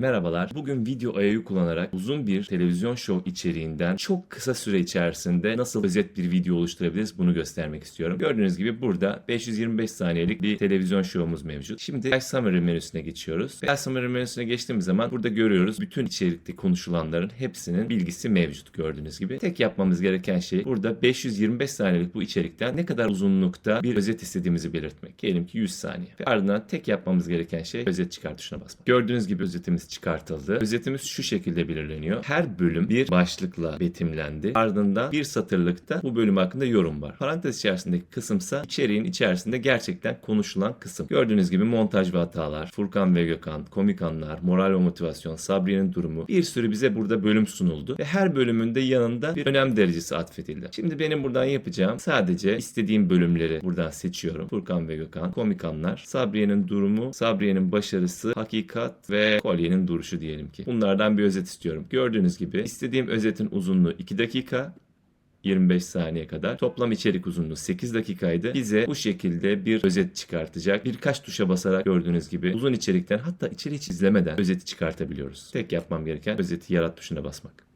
Merhabalar. Bugün video ayarı kullanarak uzun bir televizyon şov içeriğinden çok kısa süre içerisinde nasıl özet bir video oluşturabiliriz bunu göstermek istiyorum. Gördüğünüz gibi burada 525 saniyelik bir televizyon şovumuz mevcut. Şimdi Flash Summary menüsüne geçiyoruz. Flash Summary menüsüne geçtiğimiz zaman burada görüyoruz bütün içerikte konuşulanların hepsinin bilgisi mevcut gördüğünüz gibi. Tek yapmamız gereken şey burada 525 saniyelik bu içerikten ne kadar uzunlukta bir özet istediğimizi belirtmek. Diyelim ki 100 saniye. Ve ardından tek yapmamız gereken şey özet çıkart tuşuna basmak. Gördüğünüz gibi özetimiz çıkartıldı. Özetimiz şu şekilde belirleniyor. Her bölüm bir başlıkla betimlendi. Ardından bir satırlıkta bu bölüm hakkında yorum var. Parantez içerisindeki kısımsa içeriğin içerisinde gerçekten konuşulan kısım. Gördüğünüz gibi montaj ve hatalar, Furkan ve Gökhan, komik anlar, moral ve motivasyon, Sabriye'nin durumu. Bir sürü bize burada bölüm sunuldu. Ve her bölümünde yanında bir önem derecesi atfedildi. Şimdi benim buradan yapacağım sadece istediğim bölümleri buradan seçiyorum. Furkan ve Gökhan, komik anlar, Sabriye'nin durumu, Sabriye'nin başarısı, hakikat ve kolyenin duruşu diyelim ki. Bunlardan bir özet istiyorum. Gördüğünüz gibi istediğim özetin uzunluğu 2 dakika. 25 saniye kadar. Toplam içerik uzunluğu 8 dakikaydı. Bize bu şekilde bir özet çıkartacak. Birkaç tuşa basarak gördüğünüz gibi uzun içerikten hatta içeri hiç izlemeden özeti çıkartabiliyoruz. Tek yapmam gereken özeti yarat tuşuna basmak.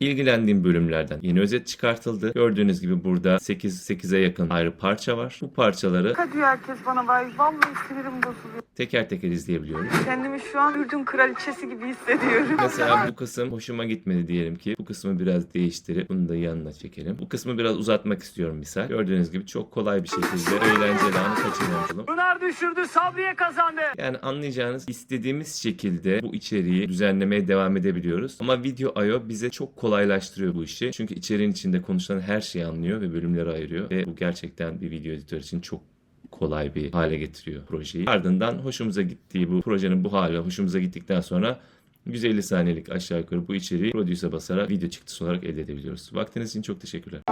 İlgilendiğim bölümlerden yeni özet çıkartıldı. Gördüğünüz gibi burada 8 8'e yakın ayrı parça var. Bu parçaları diyor herkes bana vay. Vallahi sinirim bozuluyor. teker teker izleyebiliyoruz. Kendimi şu an Ürdün kraliçesi gibi hissediyorum. Mesela bu kısım hoşuma gitmedi diyelim ki. Bu kısmı biraz değiştirip bunu da yanına çekelim. Bu kısmı biraz uzatmak istiyorum misal. Gördüğünüz gibi çok kolay bir şekilde eğlenceli anı kaçırmamışım. Pınar düşürdü, Sabriye kazandı. Yani anlayacağınız istediğimiz şekilde bu içeriği düzenlemeye devam edebiliyoruz. Ama Video IO bize çok kolaylaştırıyor bu işi. Çünkü içeriğin içinde konuşulan her şeyi anlıyor ve bölümleri ayırıyor. Ve bu gerçekten bir video editör için çok kolay bir hale getiriyor projeyi. Ardından hoşumuza gittiği bu projenin bu hali hoşumuza gittikten sonra 150 saniyelik aşağı yukarı bu içeriği Produce'e basarak video çıktısı olarak elde edebiliyoruz. Vaktiniz için çok teşekkürler.